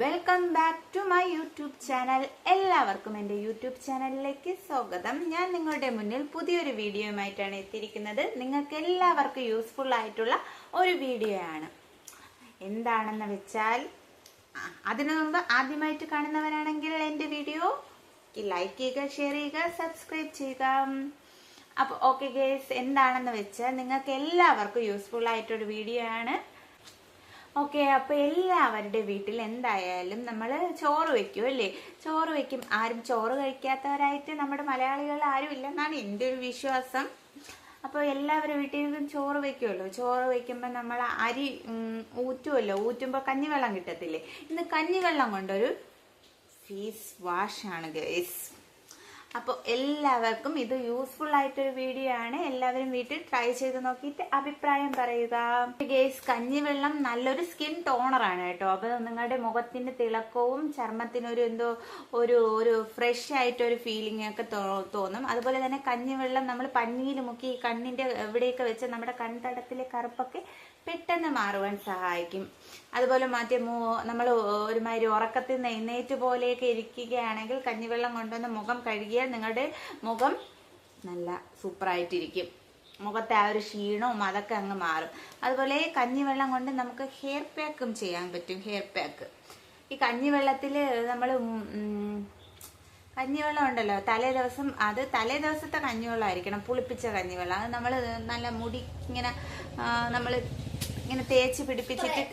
Welcome back to my YouTube channel എല്ലാവർക്കും എന്റെ YouTube ചാനലിലേക്ക് സ്വാഗതം. ഞാൻ നിങ്ങളുടെ മുന്നിൽ പുതിയൊരു വീഡിയോയുമായിട്ടാണ് എത്തിയിരിക്കുന്നത്. നിങ്ങൾക്ക് എല്ലാവർക്കും യൂസ്ഫുൾ ആയിട്ടുള്ള ഒരു വീഡിയോ ആണ് എന്താണെന്ന് വെച്ചാൽ അതിനു മുമ്പ് ആദ്യമായിട്ട് കാണുന്നവരാണെങ്കിൽ എന്റെ വീഡിയോ ലൈക്ക് ചെയ്യുക ഷെയർ ചെയ്യുക സബ്സ്ക്രൈബ് ചെയ്യുക. അപ്പോൾ ഓക്കെ ഗേസ് എന്താണെന്ന് വെച്ചാൽ നിങ്ങൾക്ക് എല്ലാവർക്കും യൂസ്ഫുൾ ആയിട്ടൊരു വീഡിയോ ആണ് ഓക്കെ അപ്പൊ എല്ലാവരുടെ വീട്ടിൽ എന്തായാലും നമ്മൾ ചോറ് വെക്കും അല്ലേ? ചോറ് വെക്കും. ആരും ചോറ് കഴിക്കാത്തവരായിട്ട് നമ്മുടെ മലയാളികൾ ആരും ഇല്ലെന്നാണ് എന്റെ ഒരു വിശ്വാസം. അപ്പോൾ എല്ലാവരുടെ വീട്ടിലും ചോറ് വെക്കുമല്ലോ? ചോറ് വെക്കുമ്പോൾ നമ്മൾ അരി ഊറ്റുമല്ലോ? ഊറ്റുമ്പോൾ കഞ്ഞിവെള്ളം കിട്ടത്തില്ലേ? ഇന്ന് കഞ്ഞിവെള്ളം കൊണ്ടൊരു ഫേസ് വാഷാണ് ഗേസ് അപ്പോൾ എല്ലാവർക്കും ഇത് യൂസ്ഫുൾ ആയിട്ടൊരു വീഡിയോ ആണ്. എല്ലാവരും വീട്ടിൽ ട്രൈ ചെയ്ത് നോക്കിയിട്ട് അഭിപ്രായം പറയുക. ഗേസ് കഞ്ഞിവെള്ളം നല്ലൊരു സ്കിൻ ടോണറാണ് കേട്ടോ. അപ്പോൾ നിങ്ങളുടെ മുഖത്തിന്റെ തിളക്കവും ചർമ്മത്തിനൊരു എന്തോ ഒരു ഒരു ഫ്രഷ് ആയിട്ടൊരു ഫീലിംഗ് ഒക്കെ തോന്നും. അതുപോലെ തന്നെ കഞ്ഞിവെള്ളം നമ്മൾ പഞ്ഞിയിൽ മുക്കി കണ്ണിന്റെ എവിടെയൊക്കെ വെച്ച് നമ്മുടെ കൺതടത്തിലെ കറുപ്പൊക്കെ പെട്ടെന്ന് മാറുവാൻ സഹായിക്കും. അതുപോലെ മറ്റേ നമ്മൾ ഒരുമാതിരി ഉറക്കത്തിൽ നിന്ന് എഴുന്നേറ്റ് പോലെയൊക്കെ ഇരിക്കുകയാണെങ്കിൽ കഞ്ഞിവെള്ളം കൊണ്ടുവന്ന് മുഖം കഴുകിയാൽ നിങ്ങളുടെ മുഖം നല്ല സൂപ്പറായിട്ടിരിക്കും. മുഖത്തെ ആ ഒരു ക്ഷീണവും അതൊക്കെ അങ്ങ് മാറും. അതുപോലെ കഞ്ഞിവെള്ളം കൊണ്ട് നമുക്ക് ഹെയർ പാക്കും ചെയ്യാൻ പറ്റും ഹെയർ പാക്ക് ഈ കഞ്ഞിവെള്ളത്തിൽ നമ്മൾ കഞ്ഞിവെള്ളം ഉണ്ടല്ലോ തലേ ദിവസം അത് തലേ ദിവസത്തെ കഞ്ഞിവെള്ളം ആയിരിക്കണം പുളിപ്പിച്ച കഞ്ഞിവെള്ളം. അത് നമ്മൾ നല്ല മുടി ഇങ്ങനെ നമ്മൾ ഇങ്ങനെ തേച്ച് പിടിപ്പിച്ചിട്ട്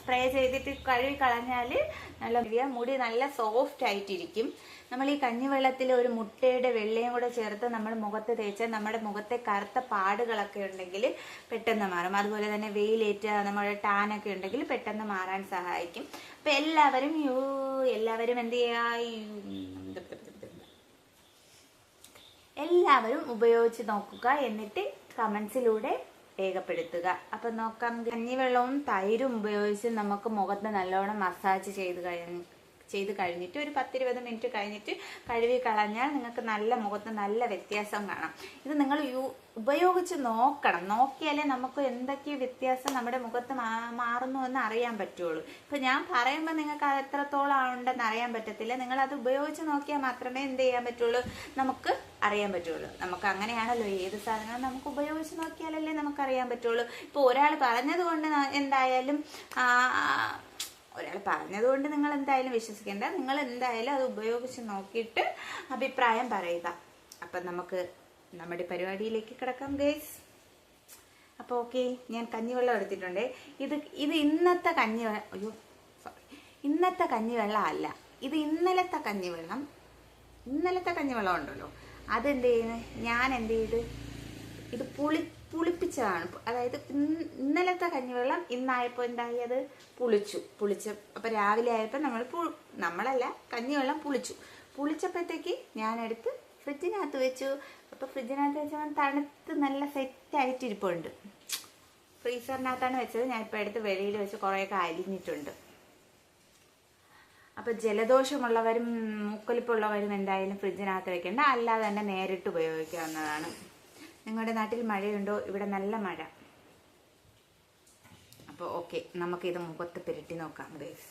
സ്പ്രേ ചെയ്തിട്ട് കഴുകി കളഞ്ഞാൽ നല്ല മുടി നല്ല സോഫ്റ്റ് ആയിട്ടിരിക്കും. നമ്മൾ ഈ കഞ്ഞിവെള്ളത്തിൽ ഒരു മുട്ടയുടെ വെള്ളയും കൂടെ ചേർത്ത് നമ്മൾ മുഖത്ത് തേച്ചാൽ നമ്മുടെ മുഖത്തെ കറുത്ത പാടുകളൊക്കെ ഉണ്ടെങ്കിൽ പെട്ടെന്ന് മാറും. അതുപോലെ തന്നെ വെയിലേറ്റ നമ്മുടെ ടാനൊക്കെ ഉണ്ടെങ്കിൽ പെട്ടെന്ന് മാറാൻ സഹായിക്കും. അപ്പൊ എല്ലാവരും യൂ എല്ലാവരും എന്ത് എല്ലാവരും ഉപയോഗിച്ച് നോക്കുക. എന്നിട്ട് കമന്റ്സിലൂടെ രേഖപ്പെടുത്തുക. അപ്പൊ നോക്കാം. കഞ്ഞിവെള്ളവും തൈരും ഉപയോഗിച്ച് നമുക്ക് മുഖത്ത് നല്ലോണം മസാജ് ചെയ്ത് കഴിഞ്ഞ് ചെയ്ത് കഴിഞ്ഞിട്ട് ഒരു പത്തിരുപത് മിനിറ്റ് കഴിഞ്ഞിട്ട് കഴുകി കളഞ്ഞാൽ നിങ്ങൾക്ക് നല്ല മുഖത്ത് നല്ല വ്യത്യാസം കാണാം. ഇത് നിങ്ങൾ യു ഉപയോഗിച്ച് നോക്കണം. നോക്കിയാലേ നമുക്ക് എന്തൊക്കെ വ്യത്യാസം നമ്മുടെ മുഖത്ത് മാറുന്നു എന്ന് അറിയാൻ പറ്റുള്ളൂ. ഇപ്പൊ ഞാൻ പറയുമ്പോൾ നിങ്ങൾക്ക് എത്രത്തോളം ഉണ്ടെന്ന് അറിയാൻ പറ്റത്തില്ല. നിങ്ങൾ അത് ഉപയോഗിച്ച് നോക്കിയാൽ മാത്രമേ എന്ത് ചെയ്യാൻ പറ്റുള്ളൂ? നമുക്ക് അറിയാൻ പറ്റുള്ളൂ. നമുക്ക് അങ്ങനെയാണല്ലോ ഏത് സാധനവും നമുക്ക് ഉപയോഗിച്ച് നോക്കിയാലല്ലേ നമുക്ക് അറിയാൻ പറ്റുള്ളൂ. ഇപ്പൊ ഒരാൾ പറഞ്ഞത് കൊണ്ട് എന്തായാലും ഒരാൾ പറഞ്ഞതുകൊണ്ട് നിങ്ങൾ എന്തായാലും വിശ്വസിക്കേണ്ട. നിങ്ങൾ എന്തായാലും അത് ഉപയോഗിച്ച് നോക്കിയിട്ട് അഭിപ്രായം പറയുക. അപ്പം നമുക്ക് നമ്മുടെ പരിപാടിയിലേക്ക് കിടക്കാം ഗേസ് അപ്പോൾ ഓക്കെ ഞാൻ കഞ്ഞിവെള്ളം എടുത്തിട്ടുണ്ട്. ഇത് ഇത് ഇന്നത്തെ കഞ്ഞി അയ്യോ സോറി ഇന്നത്തെ കഞ്ഞിവെള്ളം അല്ല. ഇത് ഇന്നലത്തെ കഞ്ഞിവെള്ളം. ഇന്നലത്തെ കഞ്ഞിവെള്ളം ഉണ്ടല്ലോ. അതെന്ത് ചെയ്യുന്നത് ഞാൻ എന്ത് ചെയ്ത് ഇത് പുളി പുളിപ്പിച്ചതാണ്. അതായത് ഇന്ന് ഇന്നലത്തെ കഞ്ഞിവെള്ളം ഇന്നായപ്പോൾ എന്തായി അത് പുളിച്ചു. പുളിച്ച അപ്പം രാവിലെ ആയപ്പോൾ നമ്മൾ പു- നമ്മളല്ല കഞ്ഞിവെള്ളം പുളിച്ചു. പുളിച്ചപ്പോഴത്തേക്ക് ഞാനെടുത്ത് ഫ്രിഡ്ജിനകത്ത് വെച്ചു. അപ്പോൾ ഫ്രിഡ്ജിനകത്ത് വെച്ചാൽ തണുത്ത് നല്ല സെറ്റായിട്ടിരിപ്പുണ്ട്. ഫ്രീസറിനകത്താണ് വെച്ചത്. ഞാൻ ഇപ്പോൾ എടുത്ത് വെളിയിൽ വെച്ച് കുറേയൊക്കെ അലിഞ്ഞിട്ടുണ്ട് അപ്പൊ ജലദോഷമുള്ളവരും മൂക്കൊലിപ്പുള്ളവരും എന്തായാലും ഫ്രിഡ്ജിനകത്ത് വെക്കേണ്ട. അല്ലാതെ തന്നെ നേരിട്ട് ഉപയോഗിക്കാവുന്നതാണ്. നിങ്ങളുടെ നാട്ടിൽ മഴയുണ്ടോ? ഇവിടെ നല്ല മഴ. അപ്പോൾ ഓക്കെ ഇത് മുഖത്ത് പുരട്ടി നോക്കാം ഗൈസ്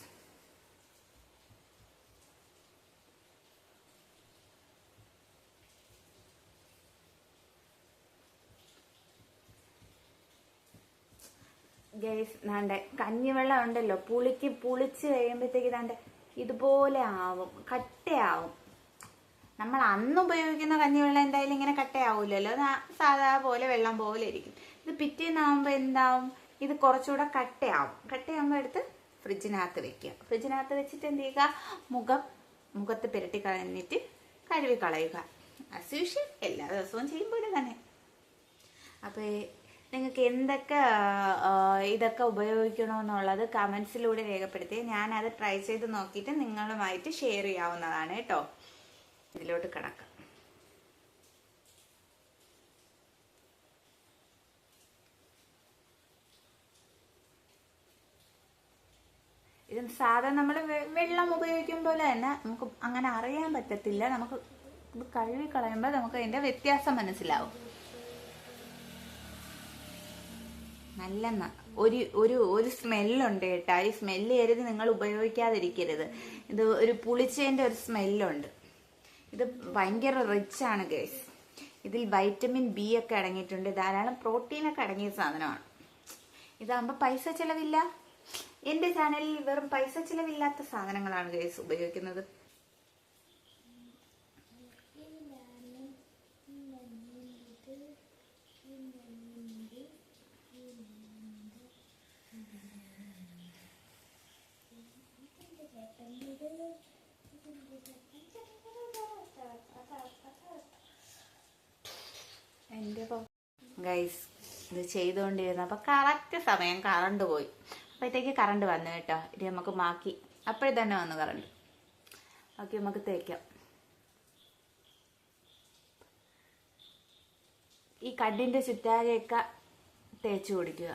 ഗൈസ് നാണ്ടെ കഞ്ഞിവെള്ളം ഉണ്ടല്ലോ. പുളിക്ക് പുളിച്ച് കഴിയുമ്പോഴത്തേക്ക് താണ്ടെ ഇതുപോലെ ആവും കട്ടയാവും. നമ്മൾ അന്ന് ഉപയോഗിക്കുന്ന കഞ്ഞിവെള്ളം എന്തായാലും ഇങ്ങനെ കട്ടയാവില്ലല്ലോ സാധാ പോലെ വെള്ളം പോലെ ഇരിക്കും. ഇത് പിറ്റേന്നാവുമ്പോൾ എന്താവും? ഇത് കുറച്ചുകൂടെ കട്ടയാവും. കട്ടയാകുമ്പോൾ എടുത്ത് ഫ്രിഡ്ജിനകത്ത് വെക്കുക. ഫ്രിഡ്ജിനകത്ത് വെച്ചിട്ട് എന്ത് ചെയ്യുക? മുഖം മുഖത്ത് പുരട്ടി കളഞ്ഞിട്ട് കഴുകി കളയുക. അസ് എല്ലാ ദിവസവും ചെയ്യുമ്പോൾ തന്നെ അപ്പോൾ നിങ്ങൾക്ക് എന്തൊക്കെ ഇതൊക്കെ ഉപയോഗിക്കണമെന്നുള്ളത് കമൻസിലൂടെ രേഖപ്പെടുത്തി ഞാനത് ട്രൈ ചെയ്ത് നോക്കിയിട്ട് നിങ്ങളുമായിട്ട് ഷെയർ ചെയ്യാവുന്നതാണ് കേട്ടോ. ഇതിലോട്ട് കിടക്കാം. ഇത് സാധാരണ നമ്മൾ വെള്ളം ഉപയോഗിക്കും പോലെ തന്നെ നമുക്ക് അങ്ങനെ അറിയാൻ പറ്റത്തില്ല. നമുക്ക് ഇത് കഴുകി കളയുമ്പോൾ നമുക്ക് അതിന്റെ വ്യത്യാസം മനസ്സിലാവും. നല്ല ഒരു ഒരു ഒരു സ്മെല്ലുണ്ട് കേട്ടോ. ഈ സ്മെല്ല് കരുതി നിങ്ങൾ ഉപയോഗിക്കാതിരിക്കരുത്. ഇത് ഒരു പുളിച്ചേന്റെ ഒരു സ്മെല്ലുണ്ട്. ഇത് ഭയങ്കര റിച്ചാണ് ഗേസ് ഇതിൽ വൈറ്റമിൻ ബി ഒക്കെ അടങ്ങിയിട്ടുണ്ട്. ധാരാളം പ്രോട്ടീനൊക്കെ അടങ്ങിയ സാധനമാണ്. ഇതാകുമ്പോൾ പൈസ ചിലവില്ല. എന്റെ ചാനലിൽ വെറും പൈസ ചിലവില്ലാത്ത സാധനങ്ങളാണ് ഗേസ് ഉപയോഗിക്കുന്നത്. എന്റെ ഗൈസ് ഇത് ചെയ്തുകൊണ്ടിരുന്നു അപ്പൊ കറക്റ്റ് സമയം കറണ്ട് പോയി. അപ്പോഴത്തേക്ക് കറണ്ട് വന്നു കേട്ടോ. ഇത് നമുക്ക് മാക്കി അപ്പോഴേ തന്നെ വന്നു കറണ്ട് ഓക്കെ നമുക്ക് തേക്കാം. ഈ കണ്ണിന്റെ ചുറ്റാകെയൊക്കെ തേച്ച് കുടിക്കുക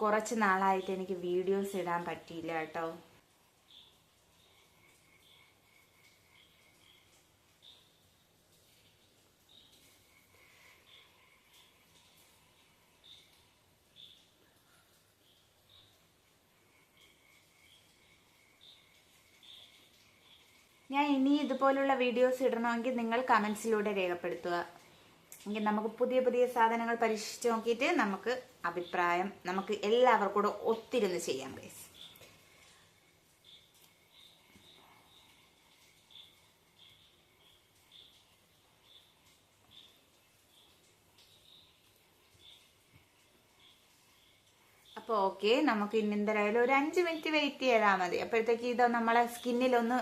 കുറച്ച് നാളായിട്ട് എനിക്ക് വീഡിയോസ് ഇടാൻ പറ്റിയില്ല കേട്ടോ. ഞാൻ ഇനി ഇതുപോലുള്ള വീഡിയോസ് ഇടണമെങ്കിൽ നിങ്ങൾ കമൻസിലൂടെ രേഖപ്പെടുത്തുക. എങ്കിൽ നമുക്ക് പുതിയ പുതിയ സാധനങ്ങൾ പരീക്ഷിച്ച് നോക്കിയിട്ട് നമുക്ക് അഭിപ്രായം നമുക്ക് എല്ലാവർക്കും കൂടെ ഒത്തിരുന്ന് ചെയ്യാം ഗൈസ് അപ്പോൾ ഓക്കെ നമുക്ക് ഇനി എന്തായാലും ഒരു അഞ്ച് മിനിറ്റ് വെയിറ്റ് ചെയ്താൽ മതി. അപ്പോഴത്തേക്ക് ഇത് നമ്മളെ സ്കിന്നിലൊന്ന്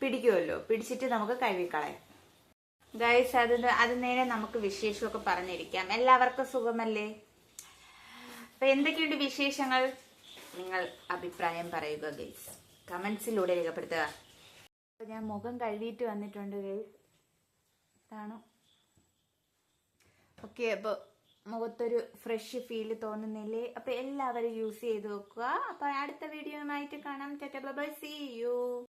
പിടിക്കുമല്ലോ പിടിച്ചിട്ട് നമുക്ക് കഴുകിക്കളയാം. ഗൈസ് അത് അത് നേരെ നമുക്ക് വിശേഷമൊക്കെ പറഞ്ഞിരിക്കാം. എല്ലാവർക്കും സുഖമല്ലേ? അപ്പൊ എന്തൊക്കെയുണ്ട് വിശേഷങ്ങൾ? നിങ്ങൾ അഭിപ്രായം പറയുക ഗൈസ് കമന്റ്സിലൂടെ രേഖപ്പെടുത്തുക. അപ്പൊ ഞാൻ മുഖം കഴുകിയിട്ട് വന്നിട്ടുണ്ട് ഗൈസ് ഇതാണ്? ഓക്കെ അപ്പോൾ മുഖത്തൊരു ഫ്രഷ് ഫീൽ തോന്നുന്നില്ലേ? അപ്പൊ എല്ലാവരും യൂസ് ചെയ്ത് നോക്കുക അപ്പൊ അടുത്ത വീഡിയോയുമായിട്ട് കാണാം. By C U